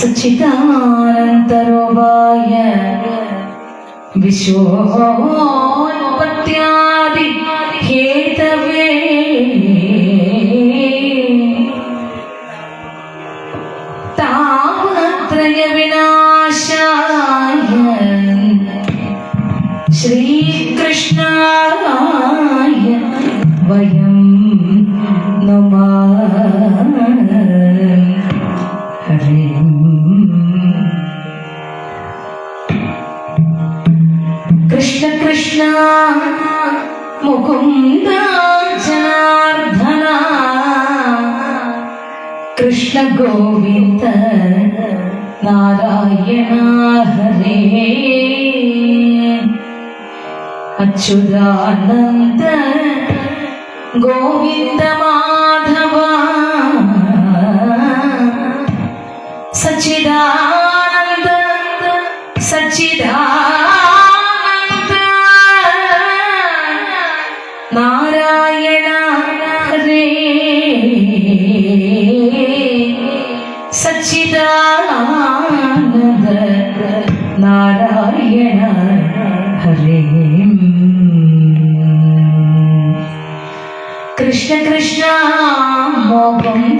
സച്ചിദാനന്തരൂപായ വിശ്വോത്പത്യാദി ഹേതവേ താപത്രയ വിനാശായ ശ്രീകൃഷ്ണായ വയം നമാ ഗോവിന്ദ നാരായണ ഹരേ. Achuthananda ഗോവിന്ദമാ from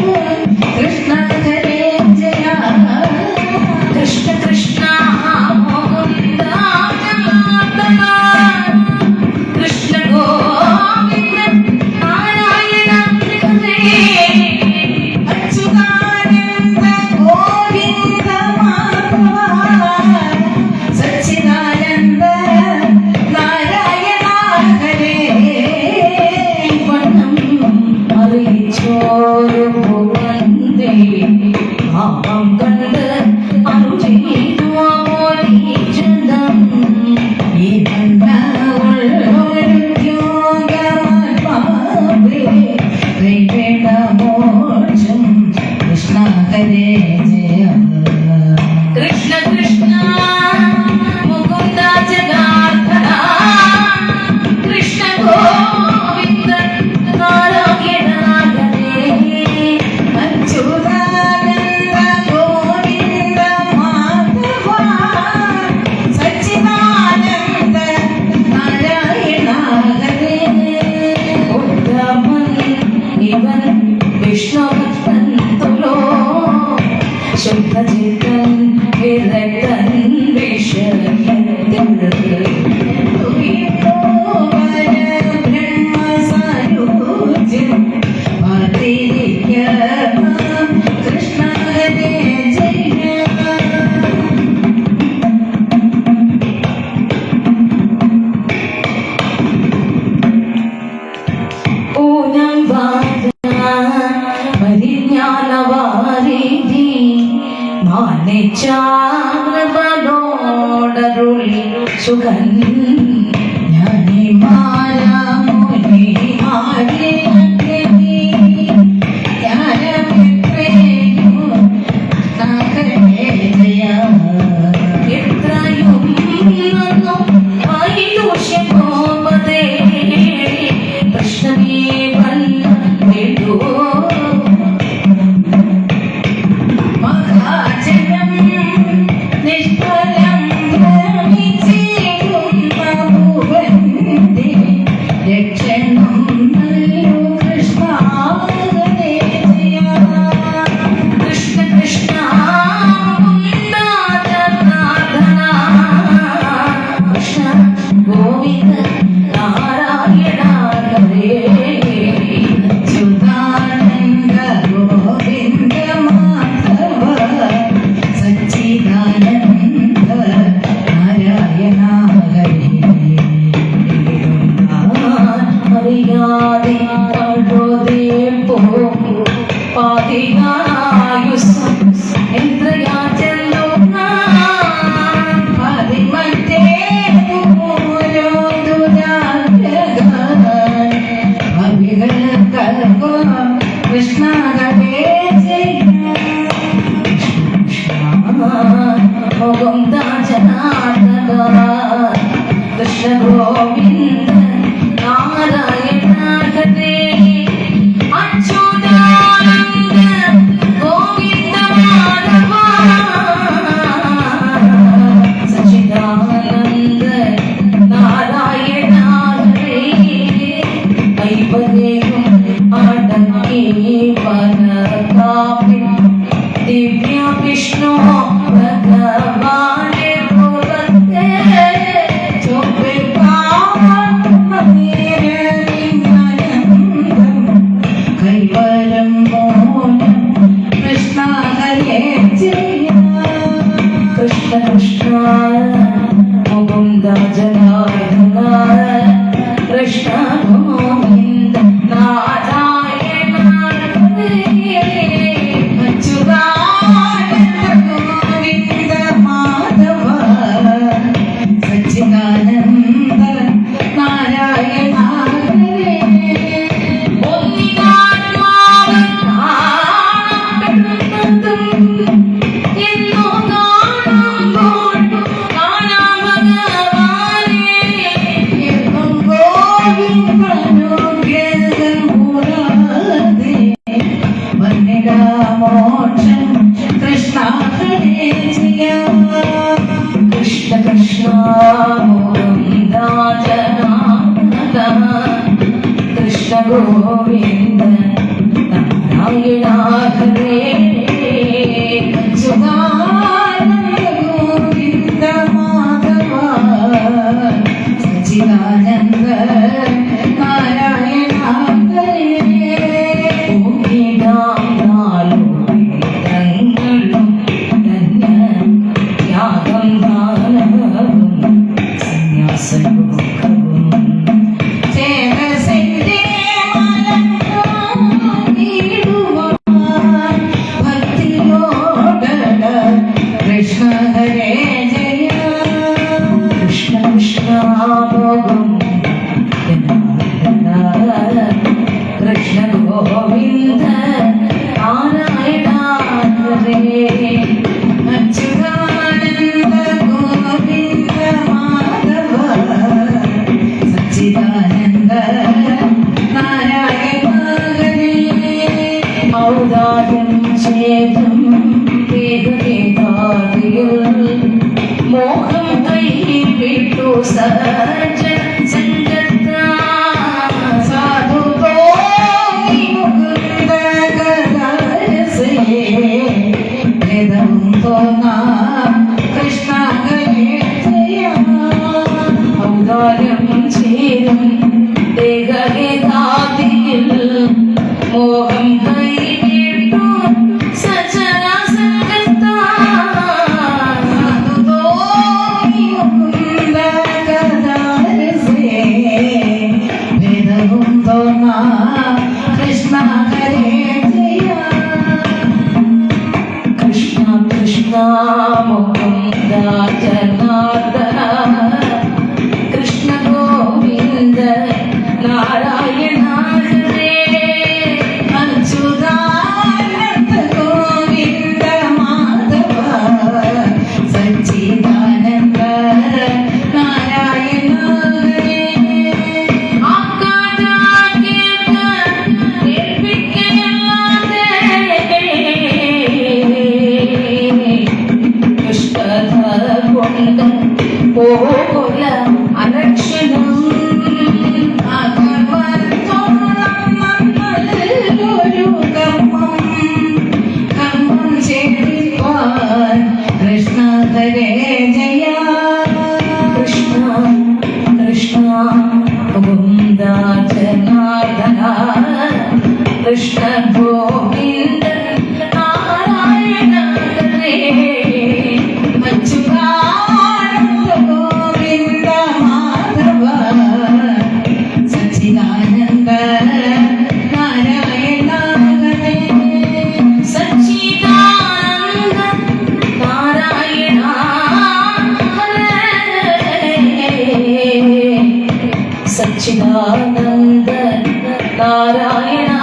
Yeah. 都感。Shagru Sinai. Krishna Govinda നാരായണാഹരേ. ഭേദം ഭേദമേതാതിയിൽ മോഹം കൈ വിട്ടു സഹ Kumunda Janardana Krishna நாராயணா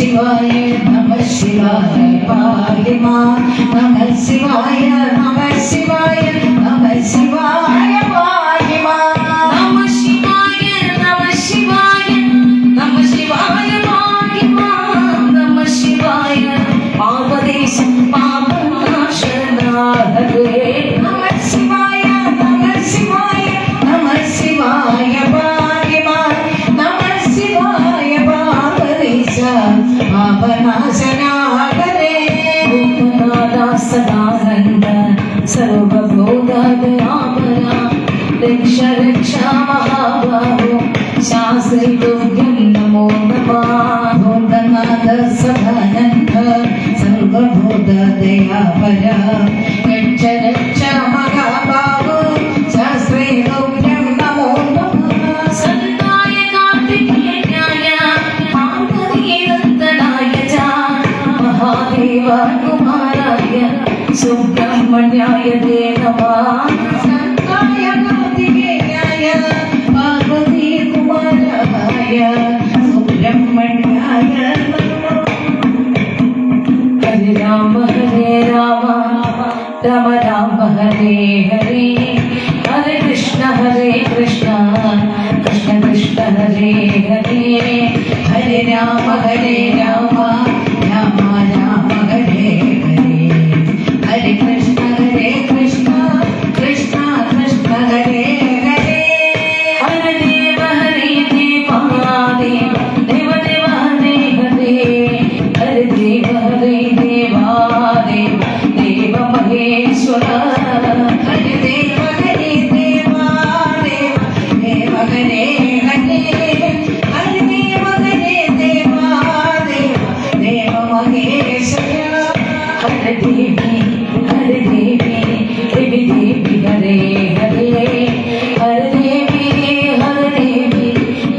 ശിവായ നമ ശിവായ പാലിമാ നമ ശിവായ നമ ശിവായ നമ ശിവായ പാ സദാനന്ദ സർവബോധയാമന രക്ഷ രക്ഷ മഹാബാഹോ ശാസ്ത്രോഗ്യം നമോ നമാനാഥ സദാനന്ദ സർവബോധയാപര രക്ഷ രക്ഷ न्याय देनमा सत्ताय नातिके न्याय पार्वती कुमाराय सुब्रह्मण्याय हरे राम हरे राम राम राम हरे हरे हरे कृष्ण हरे कृष्ण कृष्ण कृष्ण हरे हरे हरे राम हरे राम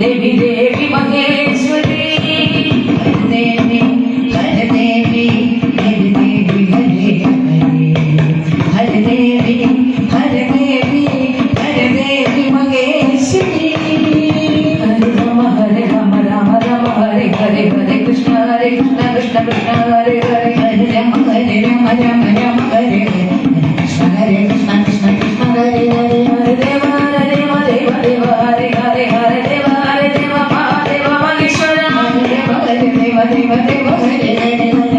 Maybe they. దేవ దేవ దేవ దేవ